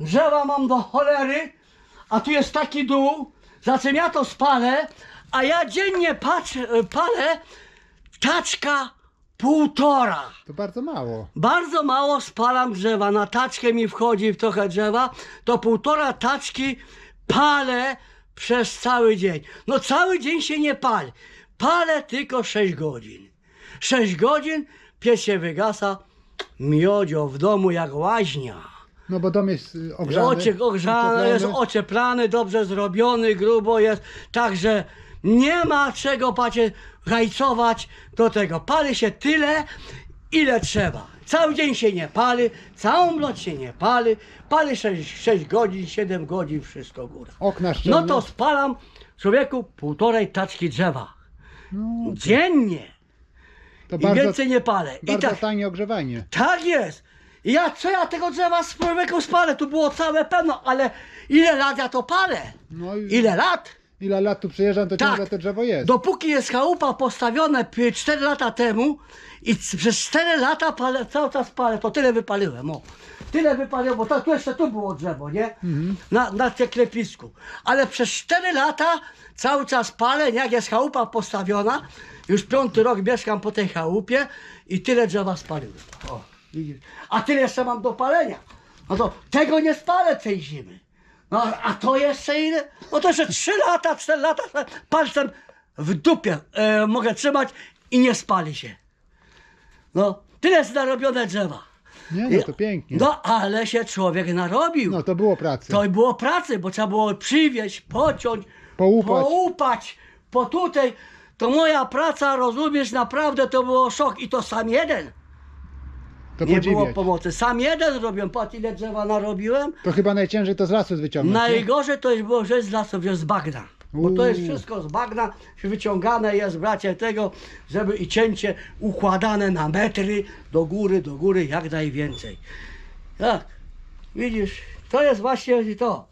drzewa mam do cholery, a tu jest taki dół, za czym ja to spalę, a ja dziennie patrzę, e, palę taczka półtora. To bardzo mało. Bardzo mało spalam drzewa, na taczkę mi wchodzi trochę drzewa, to półtora taczki palę przez cały dzień. No cały dzień się nie pali, palę tylko 6 godzin. 6 godzin, pies się wygasa, miodzio w domu jak łaźnia. No bo dom jest y, ogrzany. Ocie ogrzany, jest ocieplany, dobrze zrobiony, grubo jest, także nie ma czego pacie hajcować do tego. Pali się tyle, ile trzeba. Cały dzień się nie pali, całą noc się nie pali, pali 6, 6 godzin, 7 godzin, wszystko góra. Okna szczelne. No to spalam człowieku półtorej taczki drzewa. No, Dziennie. to I bardzo, więcej nie palę. I bardzo tak, tanie ogrzewanie. tak jest. I Ja co ja tego drzewa z człowieku spalę? Tu było całe pełno, ale ile lat ja to palę? No i Ile lat? ile lat tu przyjeżdżam, to Tak. ciągle to drzewo jest. Dopóki jest chałupa postawione 4 lata temu i c- przez 4 lata palę, cały czas palę, to tyle wypaliłem, o. Tyle wypaliłem, bo to, tu jeszcze tu było drzewo, nie? Mhm. Na, na tym klepisku. Ale przez 4 lata cały czas palę, jak jest chałupa postawiona, już piąty rok mieszkam po tej chałupie i tyle drzewa spaliłem. O, widzisz. A tyle jeszcze mam do palenia. No to tego nie spalę tej zimy. No a to jeszcze ile? No to jeszcze 3 lata, 4 lata palcem w dupie e, mogę trzymać i nie spali się. No, tyle jest narobione drzewa. Nie, no to pięknie. No ale się człowiek narobił. No to było pracy. To było pracy, bo trzeba było przywieźć, pociąć, Połupać. połupać, po tutaj. To moja praca, rozumiesz, naprawdę to było szok i to sam jeden. To Nie było podziwiać. pomocy. Sam jeden robiłem, patrz ile drzewa narobiłem. To chyba najciężej to z lasu wyciągnąć. Najgorzej to jest było, że z lasów, że z bagna. Bo to jest wszystko z bagna, wyciągane jest, bracie, tego, żeby i cięcie układane na metry, do góry, do góry, jak najwięcej. Tak, widzisz, to jest właśnie to.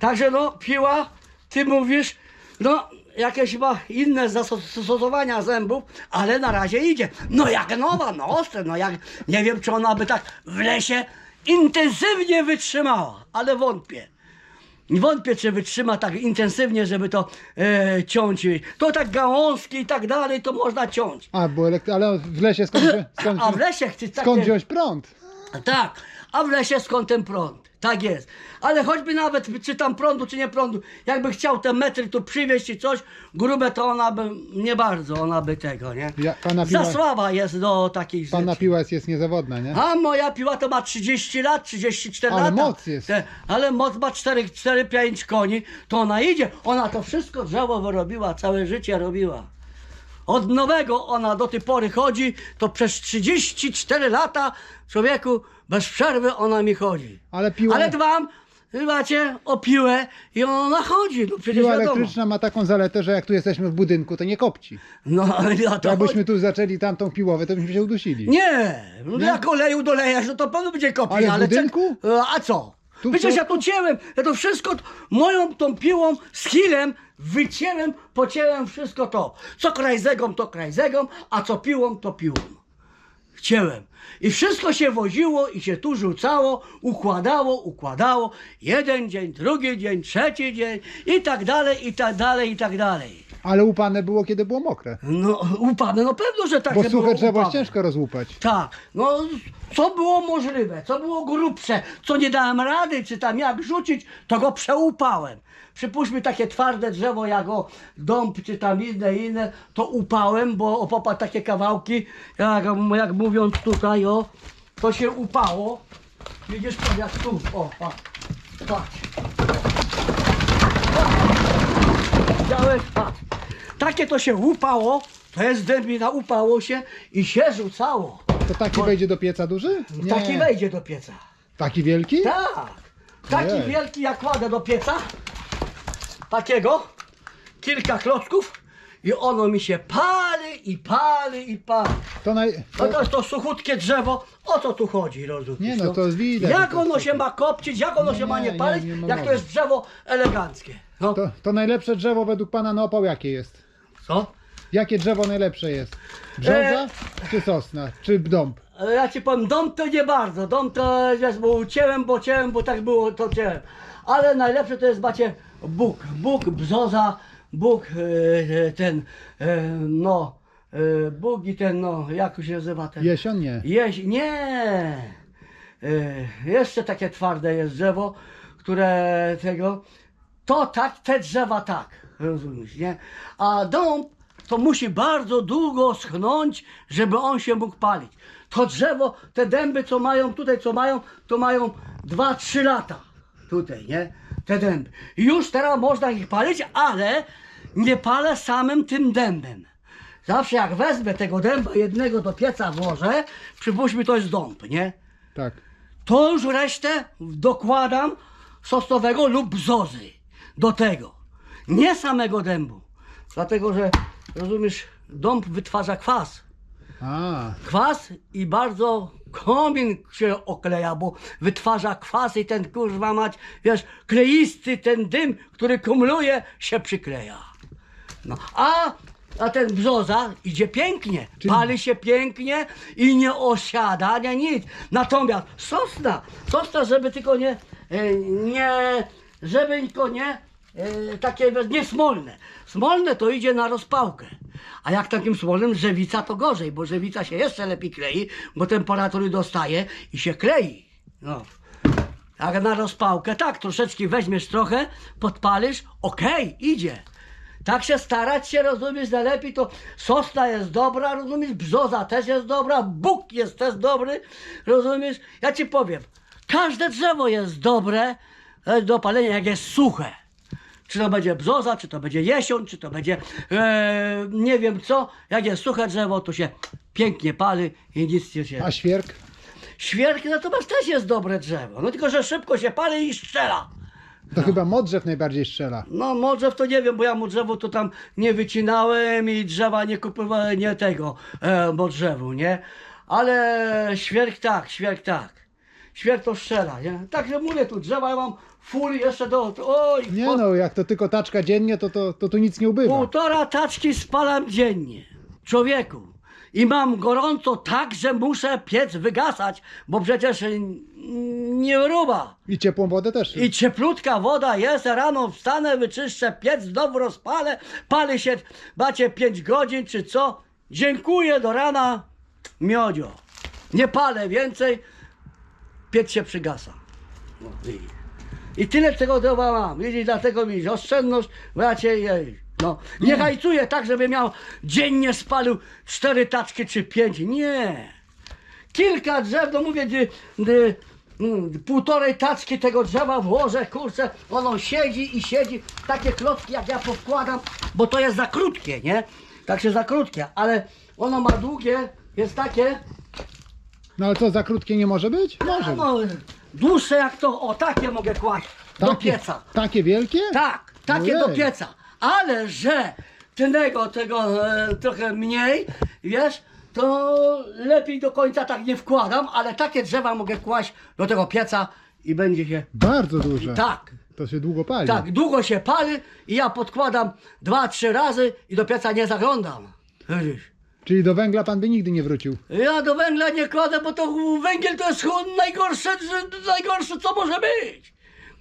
Także no, piła, ty mówisz, no, jakieś ma inne zastosowania zębów, ale na razie idzie. No jak nowa, no ostre, no jak, nie wiem, czy ona by tak w lesie intensywnie wytrzymała, ale wątpię. Wątpię, czy wytrzyma tak intensywnie, żeby to e, ciąć. To tak gałązki i tak dalej, to można ciąć. A, bo elektry... ale w lesie skąd, skąd, A w lesie chce skąd wziąć prąd? Tak, a w lesie skąd ten prąd? Tak jest. Ale choćby nawet, czy tam prądu, czy nie prądu, jakby chciał te metry tu przywieźć czy coś, grube to ona by, nie bardzo ona by tego, nie? Ja, pana, piła, Za słaba jest do takich pana rzeczy. piła jest, jest niezawodna, nie? A moja piła to ma 30 lat, 34 Ale lata. moc jest. Te, ale moc ma 4-5 koni, to ona idzie. Ona to wszystko drzewo wyrobiła, całe życie robiła. Od nowego ona do tej pory chodzi, to przez 34 lata człowieku bez przerwy ona mi chodzi. Ale piła, Ale dbam, macie, o piłę i ona chodzi, no przecież piła wiadomo. elektryczna ma taką zaletę, że jak tu jesteśmy w budynku, to nie kopci. No, no to Jakbyśmy tu zaczęli tamtą piłowę, to byśmy się udusili. Nie, no Nie? jak oleju dolejesz, no to pewno będzie kopie, Ale w ale budynku? A co? Tu w Przecież ja cięłem, ja to wszystko t- moją tą piłą z hilem wycięłem, pocięłem wszystko to. Co krajzegą, to krajzegą, a co piłą, to piłą. Chciałem. I wszystko się woziło i się tu rzucało, układało, układało. Jeden dzień, drugi dzień, trzeci dzień i tak dalej, i tak dalej, i tak dalej. Ale upane było, kiedy było mokre. No upane, no pewno, że tak Bo że suche było drzewo jest upane. ciężko rozłupać. Tak, no co było możliwe, co było grubsze, co nie dałem rady, czy tam jak rzucić, to go przeupałem. Przypuśćmy takie twarde drzewo jak o dąb, czy tam inne, inne, to upałem, bo o popatrz takie kawałki, jak, jak mówiąc tutaj, o, to się upało. Widzisz, patrz, jak tu, o, patrz, patrz. Widziałeś? Patrz. Takie to się upało, to jest dębina, upało się i się rzucało. To taki wejdzie do pieca duży? Taki wejdzie do pieca. Taki wielki? Tak. Taki Ojej. wielki jak kładę do pieca. Takiego. Kilka klocków. I ono mi się pali i pali i pali. To naj... No To... to jest to suchutkie drzewo. O co tu chodzi, rozumiesz? Nie, no to widać, że Jak to ono się ma kopcić, jak ono się ma nie, nie palić, nie, jak to jest drzewo eleganckie. No, To, to najlepsze drzewo według pana na opał jakie jest? Co? Jakie drzewo najlepsze jest? Brzoza czy sosna? Czy dąb? e, ja ci powiem, dom to nie bardzo. Dom to jest, bo ucięłem, bo cięłem, bo tak było, to cięłem. Ale najlepsze to jest, macie, Bóg. Bóg, brzoza, Bóg, e, e, ten, e, no, e, Bóg i ten, no, jak się nazywa ten? Jesion nie. Jeś, nie! E, jeszcze takie twarde jest drzewo, które tego, to tak, te drzewa tak, rozumiesz, nie? A dąb to musi bardzo długo schnąć, żeby on się mógł palić. To drzewo, te dęby, co mają tutaj, co mają, to mają 2-3 lata. Tutaj, nie? Te dęby. Już teraz można ich palić, ale nie palę samym tym dębem. Zawsze jak wezmę tego dęba jednego do pieca włożę, przypuśćmy to jest dąb, nie? Tak. To już resztę dokładam sosnowego lub bzozy do tego. Nie samego dębu. Dlatego, że rozumiesz, dąb wytwarza kwas. A, Kwas i bardzo komin się okleja, bo wytwarza kwas i ten kurwa mać, wiesz, kleisty ten dym, który kumuluje, się przykleja. No, a, a ten brzoza idzie pięknie, pali się pięknie i nie osiada, nie nic. Natomiast sosna, sosna, żeby tylko nie, e, nie, żeby tylko nie, e, takie nie smolne. Smolne to idzie na rozpałkę. A jak takim smolnym drzewica to gorzej, bo drzewica się jeszcze lepiej klei, bo temperatury dostaje i się klei. No. Jak na rozpałkę, tak, troszeczkę weźmiesz trochę, podpalisz, okej, idzie. Tak się starać się, rozumiesz, najlepiej to sosna jest dobra, rozumiesz, brzoza też jest dobra, bóg jest też dobry, rozumiesz. Ja ci powiem, każde drzewo jest dobre do palenia, jak jest suche. Czy to będzie brzoza, czy to będzie jesion, czy to będzie e, nie wiem co. Jak jest suche drzewo, to się pięknie pali i nic nie się... a świerk? Świerk natomiast też jest dobre drzewo. No tylko, że szybko się pali i strzela. To chyba modrzew najbardziej strzela. No modrzew to nie wiem, bo ja modrzewu to tam nie wycinałem i drzewa nie kupowałem, nie tego e, modrzewu, nie? Ale świerk tak, świerk tak. Świerk to strzela, nie? Także mówię, tu drzewa ja mam full jeszcze do... Oj, Nie po- no, jak to tylko taczka dziennie, to, to, to tu nic nie ubywa. Półtora taczki spalam dziennie. Człowieku. I mam gorąco tak, że muszę piec wygasać, bo przecież nie ruba. I ciepłą wodę też. I cieplutka woda jest, rano wstanę, wyczyszczę piec, znowu rozpalę, pali się, macie 5 godzin czy co. Dziękuję, do rana, miodzio. Nie palę więcej, piec się przygasa. No. I tyle tego drzewa mam. Widzisz, dlatego widzisz, oszczędność, bracie, jej. No, nie hajcuję tak, żeby miał dziennie spalił cztery taczki czy pięć. Nie. Kilka drzew, no mówię, dy, dy, mm, półtorej taczki tego drzewa włożę, kurczę, ono siedzi i siedzi. Takie klocki jak ja powkładam, bo to jest za krótkie, nie? Tak się za krótkie, ale ono ma długie, jest takie, No ale co, za krótkie nie może być? Może. no, dłuższe jak to, o takie mogę kłaść do Takie, pieca. takie wielkie? Tak, takie do Ojej. pieca. Ale że tego, tego e, trochę mniej, wiesz, to lepiej do końca tak nie wkładam, ale takie drzewa mogę kłaść do tego pieca i będzie się. Bardzo duże. Tak, To się długo pali. tak, długo się pali i ja podkładam dwa, trzy razy i do pieca nie zaglądam. Widzisz? Czyli do węgla pan by nigdy nie wrócił. Ja do węgla nie kładę, bo to węgiel to jest najgorsze, najgorsze co może być.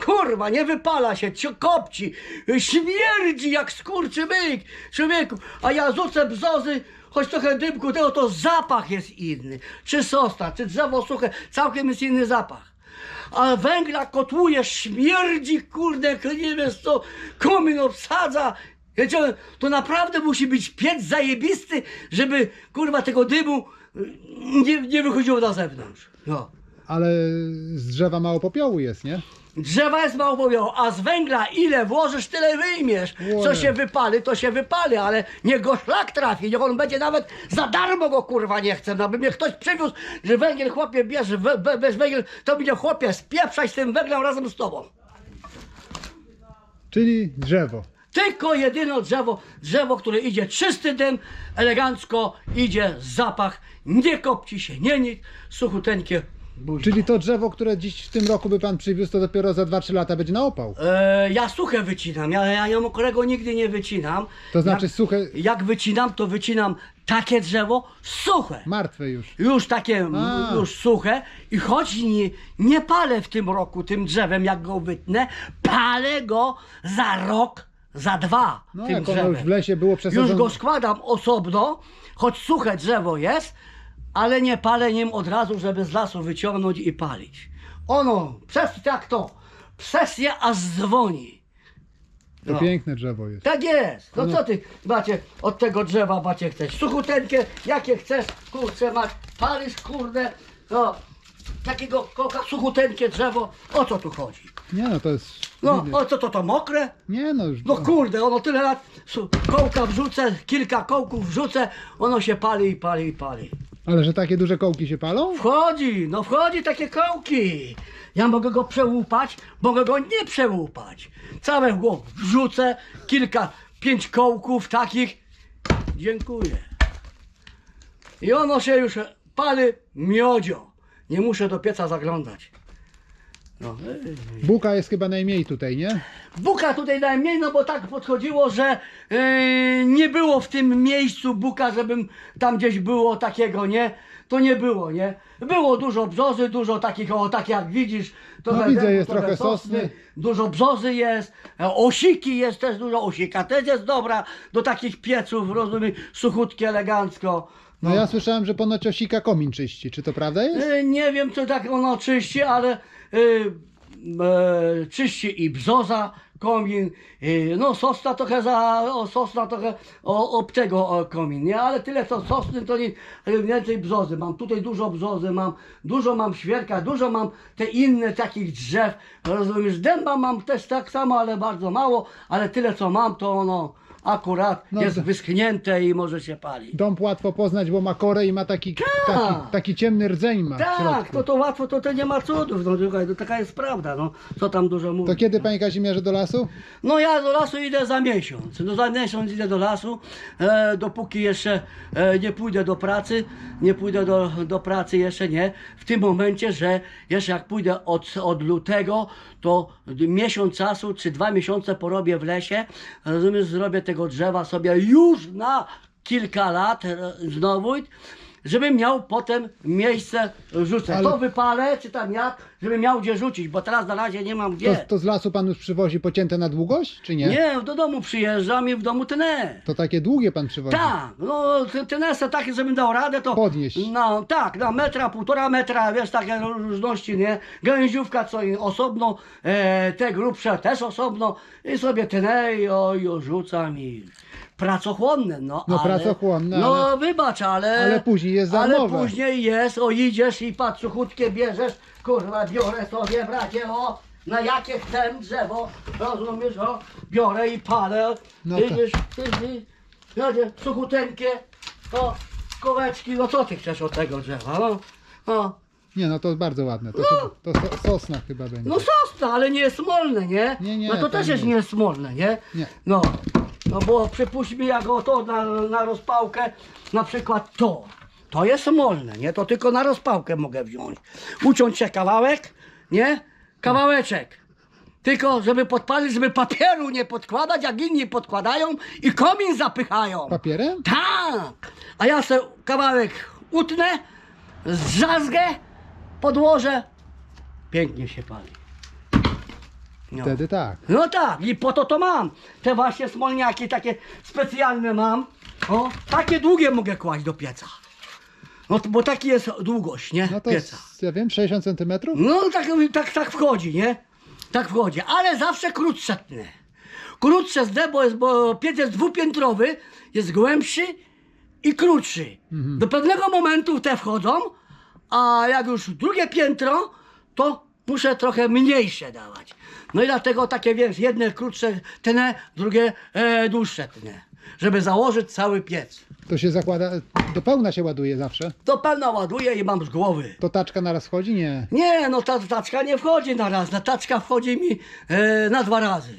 Kurwa, nie wypala się, cio- kopci, śmierdzi jak skurczy byk, człowieku. A ja rzucę bzozy, choć trochę dymku tego, to zapach jest inny. Czy sosna, czy drzewo suche, całkiem jest inny zapach. A węgla kotłuje, śmierdzi, kurde, nie wiesz co, komin obsadza. Wiecie, to naprawdę musi być piec zajebisty, żeby, kurwa, tego dymu y, nie, nie wychodziło na zewnątrz. No. Ale z drzewa mało popiołu jest, nie? Drzewa jest mało mówią, a z węgla ile włożysz, tyle wyjmiesz. Co Ojej. się wypali, to się wypali, ale niech go szlak trafi, niech on będzie nawet za darmo go kurwa nie chce, no by mnie ktoś przywiózł, że węgiel chłopie we, we, bez węgiel, to mnie chłopie spieprzać z tym węglem razem z tobą. Czyli drzewo. Tylko jedyne drzewo, drzewo, które idzie czysty dym, elegancko idzie zapach, nie kopci się, nie nic, suchuteńkie, Buź. Czyli to drzewo, które dziś w tym roku by pan przywiózł, to dopiero za 2-3 lata będzie na opał. E, ja suche wycinam, ja, ja, mokrego nigdy nie wycinam. To znaczy jak, suche, jak wycinam, to wycinam takie drzewo suche. martwe już. Już takie, A. już suche i choć nie, nie palę w tym roku tym drzewem, jak go wytnę, palę go za rok, za dwa No tym jak ono drzewem. już w lesie było przesadzone. Już go składam osobno, choć suche drzewo jest, ale nie palę nim od razu, żeby z lasu wyciągnąć i palić. Ono, przez jak to, przez je aż dzwoni. To No. piękne drzewo jest. Tak jest. No co ty, macie, od tego drzewa macie chcesz? Suchuteńkie, jakie chcesz, kurczę, masz, palisz, kurde, no, takiego koka, suchuteńkie drzewo, o co tu chodzi? Nie no, to jest... No, o co to, to mokre? Nie no, już... No kurde, ono tyle lat, su- kołka wrzucę, kilka kołków wrzucę, ono się pali i pali i pali. Ale że takie duże kołki się palą? Wchodzi, no wchodzi takie kołki. Ja mogę go przełupać, mogę go nie przełupać. Całe go wrzucę, kilka, pięć kołków takich. Dziękuję. I ono się już pali miodzio. Nie muszę do pieca zaglądać. No. Buka jest chyba najmniej tutaj, nie? Buka tutaj najmniej, no bo tak podchodziło, że yy, nie było w tym miejscu buka, żebym tam gdzieś było takiego, nie? To nie było, nie? Było dużo brzozy, dużo takich, o tak jak widzisz. No widzę, jest trochę sosny, sosny. Dużo brzozy jest, e, osiki jest też dużo, osika też jest dobra do takich pieców, rozumiem, suchutkie, elegancko. No ja słyszałem, że ponoć osika komin czyści. Czy to prawda jest? E, Nie wiem, czy tak ono czyści, ale czyści i brzoza, komin, no sosna trochę za, o, sosna trochę o, ob tego o, komin, nie? Ale tyle co sosny, to nie, więcej brzozy mam. Tutaj dużo brzozy mam, dużo mam świerka, dużo mam te inne takich drzew, rozumiesz? Dęba mam też tak samo, ale bardzo mało, ale tyle co mam, to ono akurat No jest to- wyschnięte i może się palić. Dąb łatwo poznać, bo ma korę i ma taki, taki, taki ciemny rdzeń ma w Tak, środku. to to łatwo, to, to nie ma cudów, no słuchaj, to taka jest prawda, no co tam dużo mówić. To kiedy no. panie Kazimierze do lasu? No ja do lasu idę za miesiąc, no za miesiąc idę do lasu, e, dopóki jeszcze e, nie pójdę do pracy, nie pójdę do, do pracy jeszcze nie, w tym momencie, że jeszcze jak pójdę od, od lutego, to miesiąc czasu, czy dwa miesiące porobię w lesie, rozumiesz, zrobię tego drzewa sobie już na kilka lat e, znowu, żebym miał potem miejsce rzucę. Ale- To wypalę, czy tam jak, żebym miał gdzie rzucić, bo teraz na razie nie mam To, gdzie. to z lasu pan już przywozi pocięte na długość, czy nie? Nie, do domu przyjeżdżam i w domu tnę. To takie długie pan przywozi? Tak, no te- tnę takie, żebym dał radę, to... Podnieść. No tak, na metra, półtora metra, wiesz, takie różności, nie? Gęziówka co i osobno, e, te grubsze też osobno i sobie tnę i, o, i rzucam i... Pracochłonne, no No, ale, pracochłonne, No ale- wybacz, ale... ale później jest Ale darmowe. później jest, o idziesz i patrz, chudkie bierzesz, kurwa, biorę sobie, bracie, o, na jakie chcę drzewo, rozumiesz, o, biorę i palę, No widzisz, widzisz, widzisz, suchuteńkie, o, kołeczki, no co ty chcesz od tego drzewa, no, no, Nie, no to bardzo ładne. To, chyba- to so, sosna chyba będzie. no sosna, ale nie jest smolne, nie? Nie, nie, No to to też nie jest jest. niesmolne, nie? Nie. No, no bo przypuśćmy jak o to na, na rozpałkę, na przykład to. To jest smolne, nie? To tylko na rozpałkę mogę wziąć. Uciąć się kawałek, nie? Kawałeczek. Tylko, żeby podpalić, żeby papieru nie podkładać, jak inni podkładają i komin zapychają. Papierem? Tak! A ja se kawałek utnę, zrzazgę, podłożę, pięknie się pali. No. Wtedy tak. No tak, i po to to mam. Te właśnie smolniaki takie specjalne mam. O, takie długie mogę kłaść do pieca. No bo taki jest długość, nie? No to, pieca. z, ja wiem, 60 centymetrów? No tak, tak, tak wchodzi, nie? Tak wchodzi, ale zawsze krótsze tnę. Krótsze z bo jest, bo piec jest dwupiętrowy, jest głębszy i krótszy. Mhm. Do pewnego momentu te wchodzą, a jak już drugie piętro, to muszę trochę mniejsze dawać. No i dlatego takie, wiesz, jedne krótsze tnę, drugie e, dłuższe tnę, żeby założyć cały piec. To się zakłada, do pełna się ładuje zawsze. To pełna ładuję i mam z głowy. To taczka naraz wchodzi? Nie. Nie, no ta taczka nie wchodzi na raz, ta taczka wchodzi mi e, na dwa razy.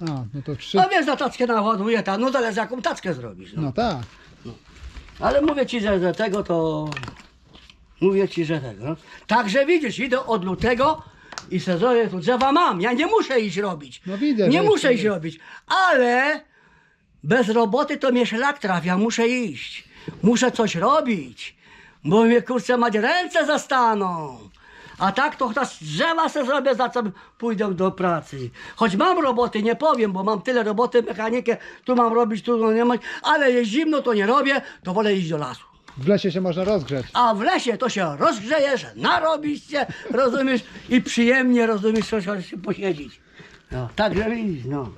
A, no to trzy. No wiesz, na taczkę naładuje, ta, no zależy jaką taczkę zrobisz. No. No tak. Ale mówię ci, że, że tego to... Mówię ci, że tego. Także widzisz, idę od lutego i sezonie tu drzewa mam. Ja nie muszę iść robić. No widzę, Nie muszę iść robić. Ale bez roboty to mnie szlak trafia. Muszę iść. Muszę coś robić. Bo mnie kurczę mać ręce zastaną. A tak to chociaż drzewa se zrobię, za co pójdę do pracy. Choć mam roboty, nie powiem, bo mam tyle roboty, mechanikę, tu mam robić, tu mam nie mać, ale jest zimno, to nie robię, to wolę iść do lasu. W lesie się można rozgrzeć. A w lesie to się rozgrzejesz, narobisz się, rozumiesz, i przyjemnie, rozumiesz, coś się posiedzieć. No, także widzisz, no.